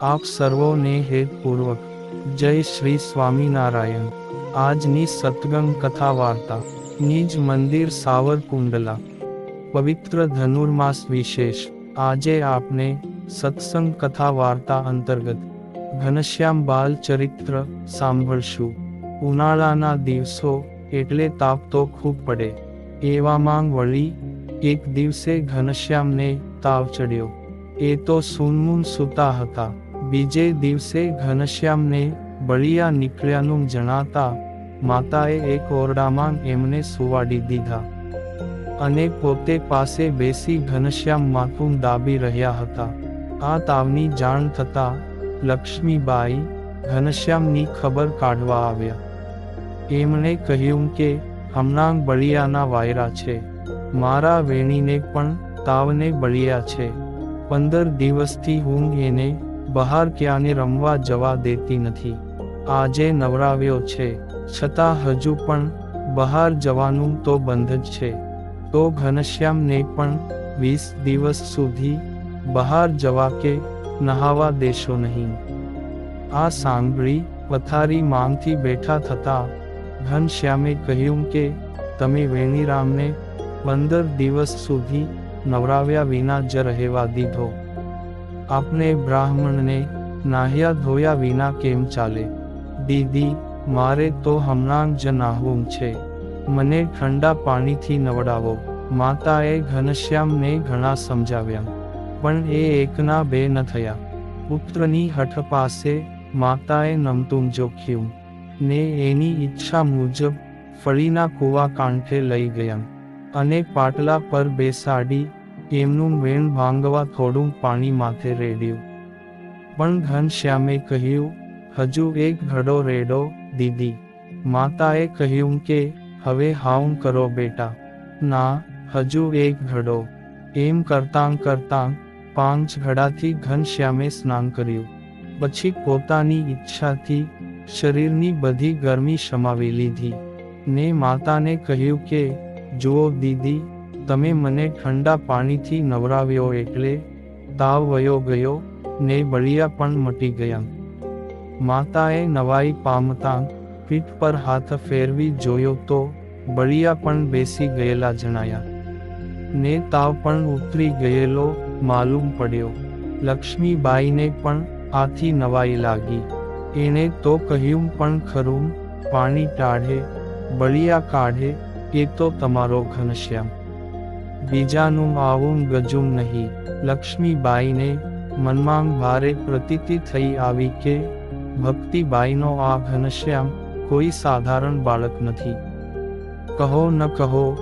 આપ સર્વોને હેતપૂર્વક જય શ્રી સ્વામિનારાયણ. આજની સતગંગ કથા વાર્તા. નિજ મંદિર સાવરકુંડલા. પવિત્ર ધનુર્માસ વિશેષ. આજે આપને સત્સંગ કથા વાર્તા અંતર્ગત ઘનશ્યામ બાલ ચરિત્ર સાંભળશું. ઉનાળાના દિવસો એટલે તાપ તો ખૂબ પડે. એવામાં વળી એક દિવસે ઘનશ્યામને તાવ ચડ્યો. એ તો સૂનમૂન સૂતા હતા. બીજે દિવસે ઘનશ્યામને બળિયા નીકળ્યાનું જણાતા માતાએ એક ઓરડામાં એમને સુવાડી દીધા. અને પોતે પાસે બેસી ઘનશ્યામ માથું દાબી રહ્યા હતા. આ તાવની જાણ થતા લક્ષ્મીબાઈ ઘનશ્યામની ખબર કાઢવા આવ્યા. એમણે કહ્યું કે, હમણાં બળિયાના વાયરા છે. મારા વેણીને પણ તાવને બળિયા છે. પંદર દિવસથી હું એને બહાર ક્યાંને રમવા જવા દેતી નથી. આજે નવરાવ્યો છે. છતાં હજુ પણ બહાર જવાનું તો બંધ જ છે. તો ઘનશ્યામને પણ વીસ દિવસ સુધી બહાર જવા કે નહાવા દેશો નહીં. આ સાંભળી પથારી માંગથી બેઠા થતા ઘનશ્યામે કહ્યું કે, તમે વેણીરામને પંદર દિવસ સુધી નવરાવ્યા વિના જ રહેવા દીધો. આપને બ્રાહ્મણને નાહ્યા ધોયા વિના કેમ ચાલે? દીદી, મારે તો હમણાં જ નાહવું છે. મને ઠંડા પાણીથી નવડાવો. માતાએ ઘનશ્યામને ઘણા સમજાવ્યા. પણ એ એકના બે ન થયા. પુત્રની હઠ પાસે માતાએ નમતું જોખ્યું. ને એની ઈચ્છા મુજબ ફળીના કૂવા કાંઠે લઈ ગયા. અને પાટલા પર બેસાડી એમનું વેણ ભાંગવા થોડું પાણી માથે રેડ્યું. પણ ઘનશ્યામે કહ્યું, હજુ એક ઘડો રેડો, દીદી. માતાએ કહ્યું કે, હવે હાઉં કરો બેટા. ના, હજુ એક ઘડો. એમ કરતાં કરતાં પાંચ ઘડાથી ઘનશ્યામે સ્નાન કર્યું. પછી પોતાની ઈચ્છાથી શરીરની બધી ગરમી સમાવી લીધી. ને માતાને કહ્યું કે, જુઓ દીદી તમે મને ઠંડા પાણીથી નવરાવ્યો એટલે તાવ વયો ગયો, ને બળિયા પણ મટી ગયા. માતાએ નવાઈ પામતા પીઠ પર હાથ ફેરવી જોયો તો બળિયા પણ બેસી ગયેલા જણાયા. ને તાવ પણ ઉતરી ગયેલો માલુમ પડ્યો. લક્ષ્મીબાઈને પણ આથી નવાઈ લાગી. એણે તો કહ્યું, પણ ખરું, પાણી ટાઢે, બળિયા કાઢે, એ તો તમારો ઘનશ્યામ બીજાનું આવું ગજું નહીં. લક્ષ્મીબાઈને મનમાં ભારે પ્રતીતિ થઈ આવી કે, ભક્તિબાઈનો આ ઘનશ્યામ કોઈ સાધારણ બાળક નથી. કહો ન કહો,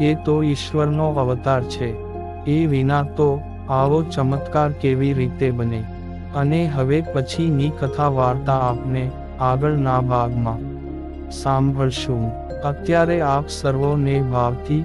એ તો ઈશ્વરનો અવતાર છે. એ વિના તો આવો ચમત્કાર કેવી રીતે બને? અને હવે પછીની કથા વાર્તા આપને આગળના ભાગમાં. સાંભળશું. અત્યારે આપ સર્વોને ભાવથી